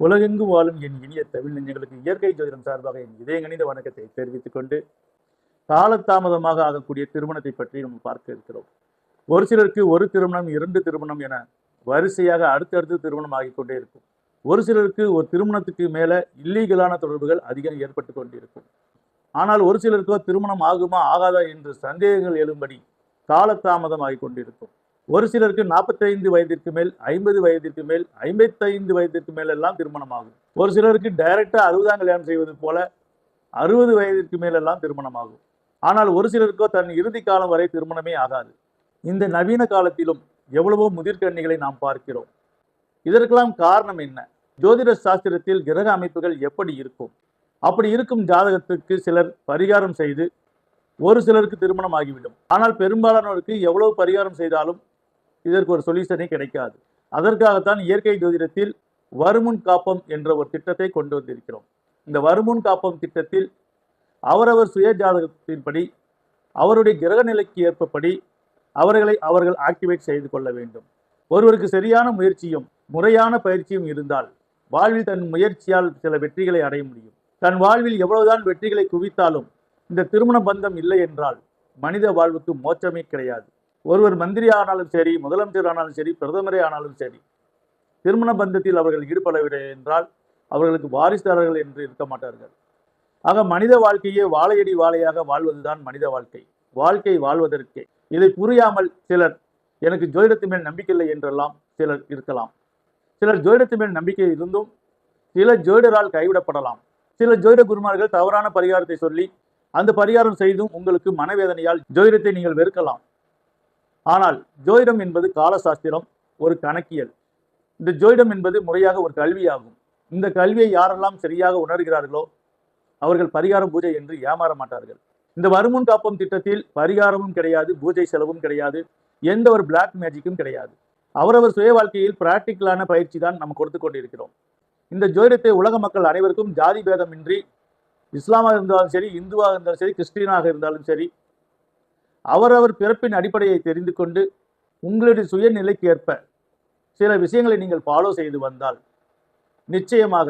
உலகெங்கும் வாழும் என் இனிய தமிழ் நெஞ்சங்களுக்கு இயற்கை ஜோதிடம் சார்பாக என் இதயங்கணிந்த வணக்கத்தை தெரிவித்துக் கொண்டு காலதாமதமாக ஆகக்கூடிய திருமணத்தை பற்றி நம்ம பார்க்க இருக்கிறோம். ஒரு சிலருக்கு ஒரு திருமணம் இரண்டு திருமணம் என வரிசையாக அடுத்தடுத்து திருமணம் ஆகிக் கொண்டே இருக்கும். ஒரு சிலருக்கு ஒரு திருமணத்துக்கு மேலே இல்லீகலான தொடர்புகள் அதிகம் ஏற்பட்டு கொண்டிருக்கும் ஆனால் ஒரு சிலருக்கோ திருமணம் ஆகுமா ஆகாதா என்று சந்தேகங்கள் எழும்படி காலதாமதம் ஆகிக் கொண்டிருக்கும். ஒரு சிலருக்கு நாற்பத்தைந்து வயதிற்கு மேல் ஐம்பது வயதிற்கு மேல் ஐம்பத்தைந்து வயதிற்கு மேல் எல்லாம் திருமணம் ஆகும் ஒரு சிலருக்கு டைரக்டா அறுபதாம் கல்யாணம் செய்வது போல அறுபது வயதிற்கு மேலெல்லாம் திருமணம் ஆகும் ஆனால் ஒரு சிலருக்கோ தன் இறுதி காலம் வரை திருமணமே ஆகாது. இந்த நவீன காலத்திலும் எவ்வளவோ முதிர்கண்ணிகளை நாம் பார்க்கிறோம். இதற்கெல்லாம் காரணம் என்ன? ஜோதிட சாஸ்திரத்தில் கிரக அமைப்புகள் எப்படி இருக்கும்? அப்படி இருக்கும் ஜாதகத்துக்கு சிலர் பரிகாரம் செய்து ஒரு சிலருக்கு திருமணம் ஆகிவிடும். ஆனால் பெரும்பாலானோருக்கு எவ்வளவு பரிகாரம் செய்தாலும் இதற்கு ஒரு சொல்யூஷனே கிடைக்காது. அதற்காகத்தான் இயற்கை ஜோதிடத்தில் வருமுன் காப்பம் என்ற ஒரு திட்டத்தை கொண்டு வந்திருக்கிறோம். இந்த வருமுன் காப்பம் திட்டத்தில் அவரவர் சுய ஜாதகத்தின்படி அவருடைய கிரக நிலைக்கு ஏற்பபடி அவர்களை அவர்கள் ஆக்டிவேட் செய்து கொள்ள வேண்டும். ஒருவருக்கு சரியான முயற்சியும் முறையான பயிற்சியும் இருந்தால் வாழ்வில் தன் முயற்சியால் சில வெற்றிகளை அடைய முடியும். தன் வாழ்வில் எவ்வளவுதான் வெற்றிகளை குவித்தாலும் இந்த திருமண பந்தம் இல்லை என்றால் மனித வாழ்வுக்கு மோச்சமே கிடையாது. ஒருவர் மந்திரி ஆனாலும் சரி முதலமைச்சர் ஆனாலும் சரி பிரதமரே ஆனாலும் சரி திருமண பந்தத்தில் அவர்கள் ஈடுபடவில்லை என்றால் அவர்களுக்கு வாரிசுதாரர்கள் என்று இருக்க மாட்டார்கள். ஆக மனித வாழ்க்கையே வாழையடி வாழையாக வாழ்வதுதான் மனித வாழ்க்கை. வாழ்க்கை வாழ்வதற்கே. இதை புரியாமல் சிலர் எனக்கு ஜோதிடத்து மேல் நம்பிக்கை இல்லை என்றெல்லாம் சிலர் இருக்கலாம். சிலர் ஜோதிடத்து மேல் நம்பிக்கை இருந்தும் சில ஜோதிடரால் கைவிடப்படலாம். சில ஜோதிட குருமார்கள் தவறான பரிகாரத்தை சொல்லி அந்த பரிகாரம் செய்தும் உங்களுக்கு மனவேதனையால் ஜோதிடத்தை நீங்கள் வெறுக்கலாம். ஆனால் ஜோதிடம் என்பது காலசாஸ்திரம் ஒரு கணக்கியல். இந்த ஜோதிடம் என்பது முறையாக ஒரு கல்வியாகும். இந்த கல்வியை யாரெல்லாம் சரியாக உணர்கிறார்களோ அவர்கள் பரிகாரம் பூஜை என்று ஏமாற மாட்டார்கள். இந்த வருமுன் காப்பம் திட்டத்தில் பரிகாரமும் கிடையாது பூஜை செலவும் கிடையாது எந்த ஒரு பிளாக் மேஜிக்கும் கிடையாது. அவரவர் சுய வாழ்க்கையில் பிராக்டிக்கலான பயிற்சி தான் நம்ம கொடுத்து கொண்டிருக்கிறோம். இந்த ஜோதிடத்தை உலக மக்கள் அனைவருக்கும் ஜாதி பேதமின்றி இஸ்லாமாக இருந்தாலும் சரி இந்துவாக இருந்தாலும் சரி கிறிஸ்டியனாக இருந்தாலும் சரி அவரவர் பிறப்பின் அடிப்படையை தெரிந்து கொண்டு உங்களுடைய சுயநிலைக்கு ஏற்ப சில விஷயங்களை நீங்கள் ஃபாலோ செய்து வந்தால் நிச்சயமாக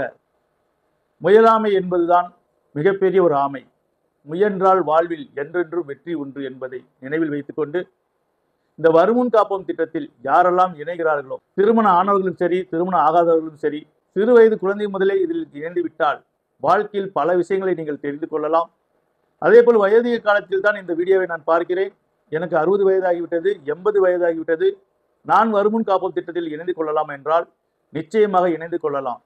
முயலாமை என்பதுதான் மிகப்பெரிய ஒரு ஆமை. முயன்றால் வாழ்வில் என்றென்றும் வெற்றி உண்டு என்பதை நினைவில் வைத்துக்கொண்டு இந்த வருமுன் காப்போம் திட்டத்தில் யாரெல்லாம் இணைகிறார்களோ திருமண ஆனவர்களும் சரி திருமணம் ஆகாதவர்களும் சரி சிறு வயது குழந்தை முதலே இதில் இணைந்து விட்டால் வாழ்க்கையில் பல விஷயங்களை நீங்கள் தெரிந்து கொள்ளலாம். அதே போல் வயதிய காலத்தில் தான் இந்த வீடியோவை நான் பார்க்கிறேன். எனக்கு அறுபது வயதாகிவிட்டது எண்பது வயதாகிவிட்டது. நான் வருமுன் காப்போம் திட்டத்தில் இணைந்து கொள்ளலாம் என்றால் நிச்சயமாக இணைந்து கொள்ளலாம்.